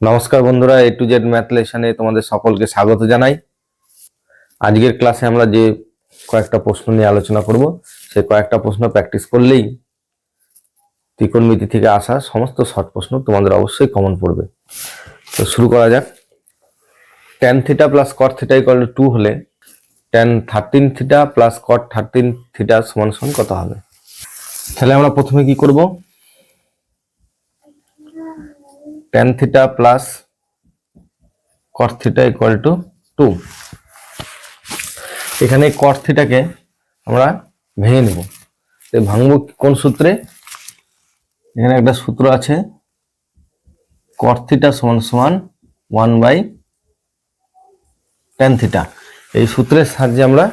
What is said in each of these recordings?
নমস্কার বন্ধুরা A to Z math লেশনে তোমাদের সকলকে স্বাগত জানাই। আজকের ক্লাসে আমরা যে কয়েকটা প্রশ্ন নিয়ে আলোচনা করব, সেই কয়েকটা প্রশ্ন প্র্যাকটিস করলেই ত্রিকোণমিতি থেকে আসা সমস্ত শর্ট প্রশ্ন তোমাদের অবশ্যই কমন পড়বে। তো শুরু করা যাক। Tan theta plus cot theta equal to হলে tan thirteen theta plus cot thirteen theta সমান সমান কত হবে? তাহলে আমরা প্রথমে কি করব? Tan theta plus cot theta equal to two এখানে কট থিটাকে আমরা ভেঙে নেব। তো ভাঙবো কোন সূত্রে? এখানে একটা সূত্র আছে কট থিটা সমান সমান ওয়ান বাই ট্যান থিটা এই সূত্রের সাহায্যে আমরা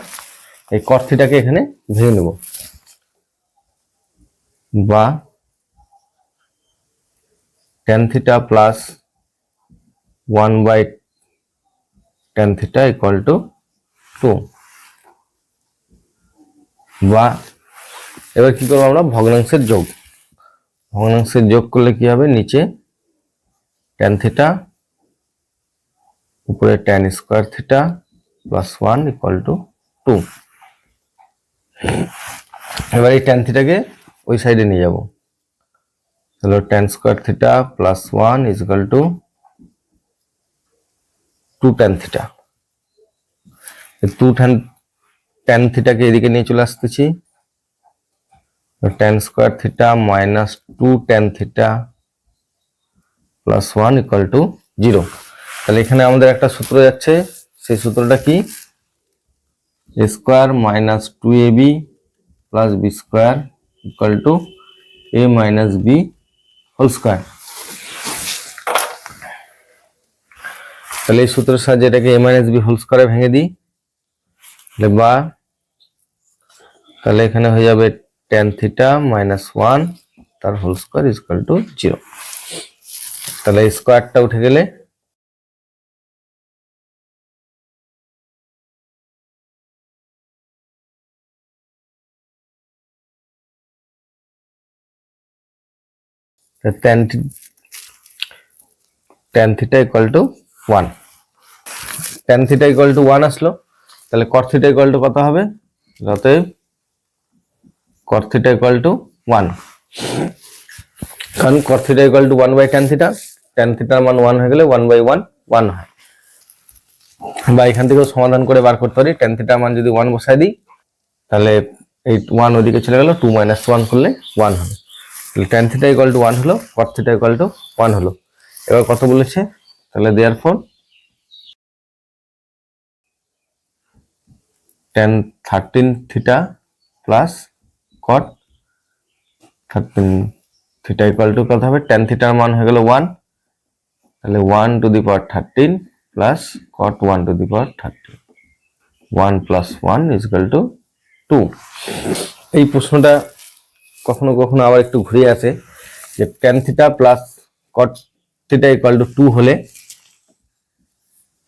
এই কট থিটাকে এখানে ভেঙে নেব। বা tan theta plus 1 by tan theta equal to 2 বা, এবার কি করব আমরা? ভগ্নাংশের যোগ। ভগ্নাংশের যোগ করলে কি হবে? নিচে tan theta, উপরে tan square theta plus one equal to two এবার এই tan থিটাকে ওই সাইডে নিয়ে যাব। তাহলে tan square theta plus one is equal to two tan theta two tan tan থিটাকে এদিকে নিয়ে চলে আসতেছি। Tan square theta minus two tan theta plus one equal to zero তাহলে এখানে আমাদের একটা সূত্র যাচ্ছে, সেই সূত্রটা কি? A square minus two A B plus B square equal to A minus B square. তাহলে এই সূত্রের সাহায্যে এটাকে এ মাইনাস বি হোল স্কোয়ারে ভেঙে দিই। বা তাহলে এখানে হয়ে যাবে টেন থিটা মাইনাস ওয়ান তার whole square equal to zero তাহলে স্কোয়ারটা উঠে গেলে tan tan theta equal to one tan theta equal to one আসলো, তাহলে কট থিটা ইকুয়াল টু কত হবে? অতএব cot theta equal to one কারণ cot theta equal to one by tan theta tan থিটার মান ওয়ান হয়ে গেলে ওয়ান বাই ওয়ান ওয়ান হয়। বা এখান থেকেও সমাধান করে বার করতে পারি টেন থিটার মান যদি ওয়ান বসাই দিই, তাহলে এই ওয়ান ওদিকে চলে গেল টু মাইনাস ওয়ান করলে ওয়ান হবে। তাহলে tan theta equal to one হলো cot theta equal to one হলো। এবার কত বলেছে? তাহলে দেওয়ার for tan thirteen theta plus cot thirteen theta equal to কত হবে? টেন থিটার মান হয়ে গেল ওয়ান তাহলে one to the power thirteen plus cot one to the power thirteen one plus one equal to two এই প্রশ্নটা কখনো কখনো আবার একটু ঘুরে আসে যে tan theta plus cot theta equal to two হলে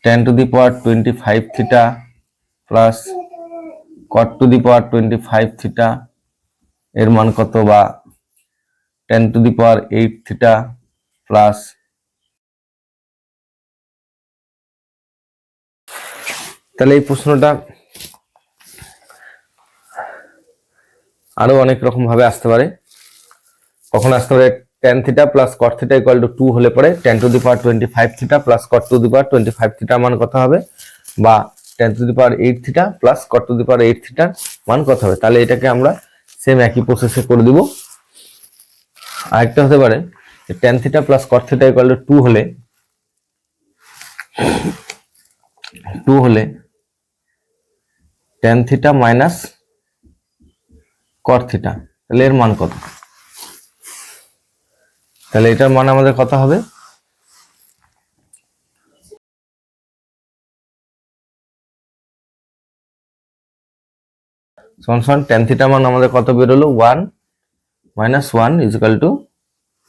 tan to the power twenty five theta plus cot to the power twenty five theta এর মান কত বা tan to the power eight theta plus তাহলে এই প্রশ্নটা আরও অনেক রকম ভাবে আসতে পারে। কখন আসতে পারে tan theta plus cot theta equal to two হলে পরে tan to the power twenty five theta plus cot to the power twenty five theta মান কত হবে? বা tan to the power eight theta plus cot to the power eight থিটার মান কত হবে? তাহলে এটাকে আমরা সেম একই প্রসেসে করে দিব। আরেকটা হতে পারে tan theta plus cot theta equal to হলে টু হলে tan theta minus cot theta তাহলে এর মান কত? তাহলে এটার মান আমাদের কত হবে? সমান সমান টেন থিটা মান আমাদের কত বেরোলো? One minus one equal to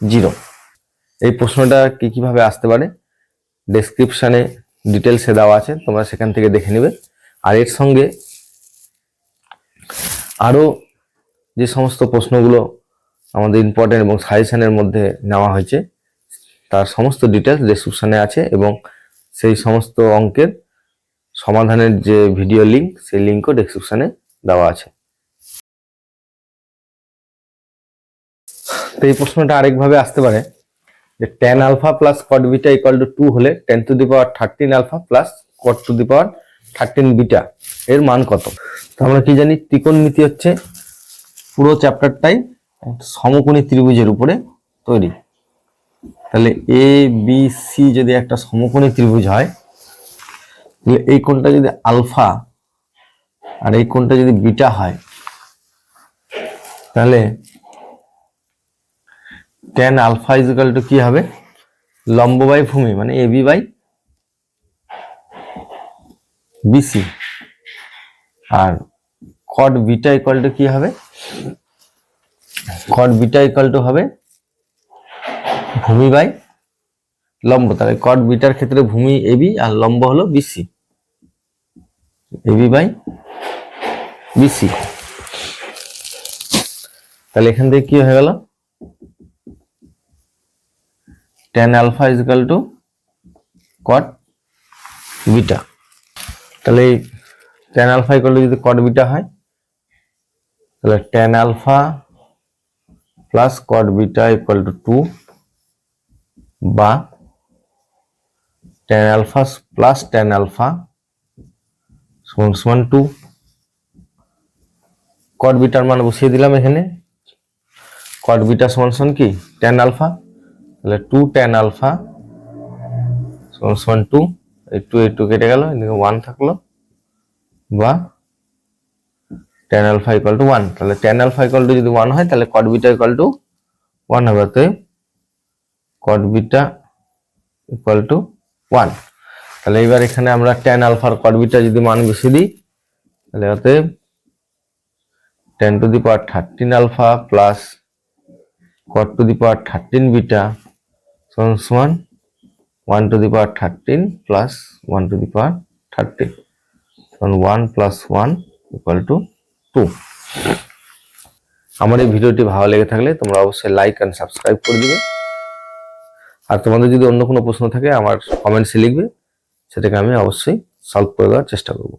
zero এই প্রশ্নটা কি কীভাবে আসতে পারে? ডেসক্রিপশনে ডিটেলসে দেওয়া আছে, তোমরা সেখান থেকে দেখে নেবে। আর এর সঙ্গে আরও যে সমস্ত প্রশ্নগুলো আমাদের ইম্পর্টেন্ট এবং সাজেশনের মধ্যে নেওয়া হয়েছে, তার সমস্ত ডিটেলস ডেসক্রিপশনে আছে এবং সেই সমস্ত অঙ্কের সমাধানের যে ভিডিও লিঙ্ক সেই লিঙ্কও ডেসক্রিপশনে দেওয়া আছে। তো এই প্রশ্নটা আরেকভাবে আসতে পারে, যে tan alpha plus cot beta equal to two হলে tan to the power thirteen alpha plus cot to the power thirteen beta এর মান কত? তো আমরা কি জানি? ত্রিকোণমিতি হচ্ছে পুরো চ্যাপ্টারটাই সমকোণী ত্রিভুজের উপরে তৈরি। তাহলে এ বি সি যদি একটা সমকোণী ত্রিভুজ হয়, তাহলে এই কোণটা যদি আলফা আর এই কোণটা যদি বিটা হয়, তাহলে টেন আলফা ইজিক্যাল টু কি হবে? লম্ব বাই ভূমি মানে এ বি বাই বিসি আর কট বিটা ইকুয়াল টু কি হবে? কট বিটা ইকুয়াল টু হবে ভূমি বাই লম্ব। তাহলে কট বিটার ক্ষেত্রে ভূমি এবি আর লম্ব হলো বিসি এবি বাই বিসি তাহলে এখান থেকে কি হয়ে গেল? Tan alpha equal to cot beta তাহলে টেন আলফা ইকুয়াল টু যদি কট বিটা হয় তাহলে tan alpha plus cot beta equal to two বা tan alpha plus tan alpha সমান সমান টু কট বিটার মান বসিয়ে দিলাম এখানে। কট বিটা সমান সমান কি? টেন আলফা তাহলে টু টেন আলফা সমান সমান টু এই টু এই টু কেটে গেল, এদিকে ওয়ান থাকল। বা tan alpha equal to one তাহলে টেন আলফা ইকুয়াল টু যদি ওয়ান হয়, তাহলে cot beta equal to one হবে। অতএব cot beta equal to one তাহলে এবার এখানে আমরা টেন আলফার কট বিটা যদি মান বেশি দিই, তাহলে অতএব tan to the power thirteen alpha plus cot to the power thirteen beta সমান সমান one to the power thirteen plus one to the power thirteen one plus one equal to two আমার এই ভিডিওটি ভালো লেগে থাকলে তোমরা অবশ্যই লাইক অ্যান্ড সাবস্ক্রাইব করে দিবে। আর তোমাদের যদি অন্য কোনো প্রশ্ন থাকে, আমার কমেন্টসে লিখবে, সেটাকে আমি অবশ্যই সলভ করে দেওয়ার চেষ্টা করব।